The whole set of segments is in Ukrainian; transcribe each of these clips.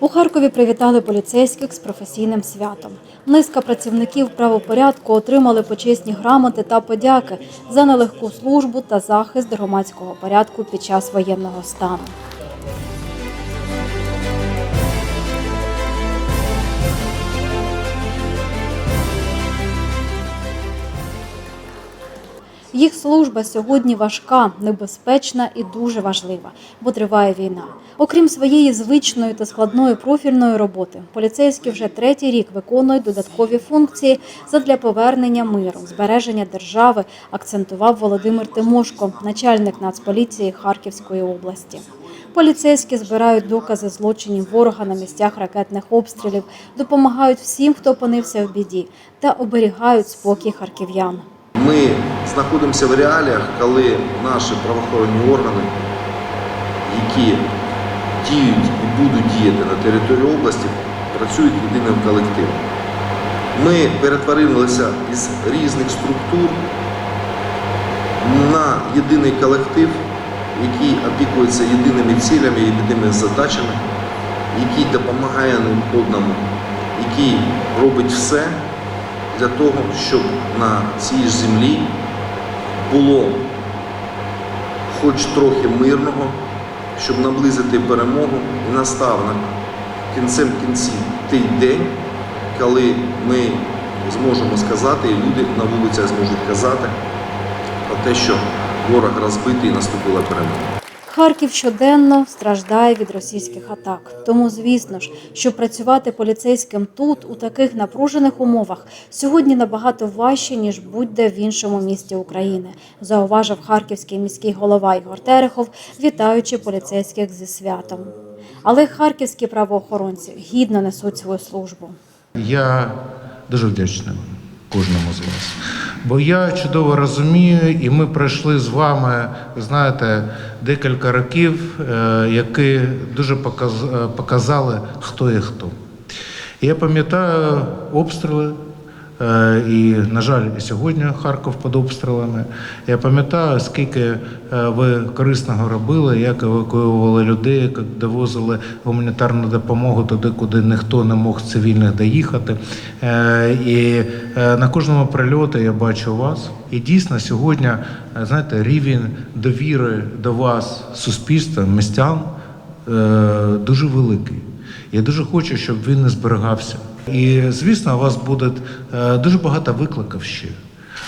У Харкові привітали поліцейських з професійним святом. Низка працівників правопорядку отримали почесні грамоти та подяки за нелегку службу та захист громадського порядку під час воєнного стану. Їх служба сьогодні важка, небезпечна і дуже важлива, бо триває війна. Окрім своєї звичної та складної профільної роботи, поліцейські вже третій рік виконують додаткові функції задля повернення миру, збереження держави, акцентував Володимир Тимошко, начальник Нацполіції Харківської області. Поліцейські збирають докази злочинів ворога на місцях ракетних обстрілів, допомагають всім, хто опинився в біді, та оберігають спокій харків'ян. Ми знаходимося в реаліях, коли наші правоохоронні органи, які діють і будуть діяти на території області, працюють єдиним колективом. Ми перетворилися із різних структур на єдиний колектив, який опікується єдиними цілями, єдиними задачами, який допомагає один одному, який робить все для того, щоб на цій ж землі було хоч трохи мирного, щоб наблизити перемогу і настав на кінцем кінці той день, коли ми зможемо сказати, і люди на вулицях зможуть казати про те, що ворог розбитий і наступила перемога. Харків щоденно страждає від російських атак. Тому, звісно ж, що працювати поліцейським тут, у таких напружених умовах, сьогодні набагато важче, ніж будь-де в іншому місті України, зауважив харківський міський голова Ігор Терехов, вітаючи поліцейських зі святом. Але харківські правоохоронці гідно несуть свою службу. Я дуже вдячний кожному з вас. Бо я чудово розумію, і ми пройшли з вами, знаєте, декілька років, е, які дуже е, показали, хто є хто. Я пам'ятаю обстріли, і, на жаль, і сьогодні Харків під обстрілами. Я пам'ятаю, скільки е, ви корисного робили, як евакуювали людей, як довозили гуманітарну допомогу туди, куди ніхто не мог цивільних доїхати. Е, І е, на кожному прильоті я бачу вас. І дійсно сьогодні, е, знаєте, рівень довіри до вас, суспільства, містян е, дуже великий. Я дуже хочу, щоб він не зберігався. І звісно, у вас буде е, дуже багато викликів ще.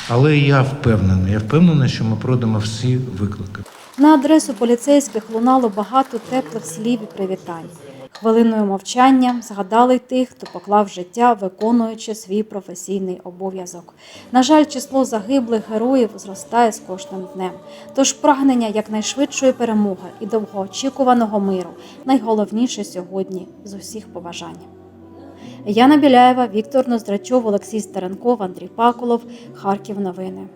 Але я впевнений, я впевнений, що ми пройдемо всі виклики. На адресу поліцейських лунало багато теплих слів і привітань. Хвилиною мовчання згадали тих, хто поклав життя, виконуючи свій професійний обов'язок. На жаль, число загиблих героїв зростає з кожним днем. Тож прагнення якнайшвидшої перемоги і довгоочікуваного миру найголовніше сьогодні з усіх побажань. Яна Біляєва, Віктор Ноздрачов, Олексій Старенков, Андрій Пакулов, Харків. Новини.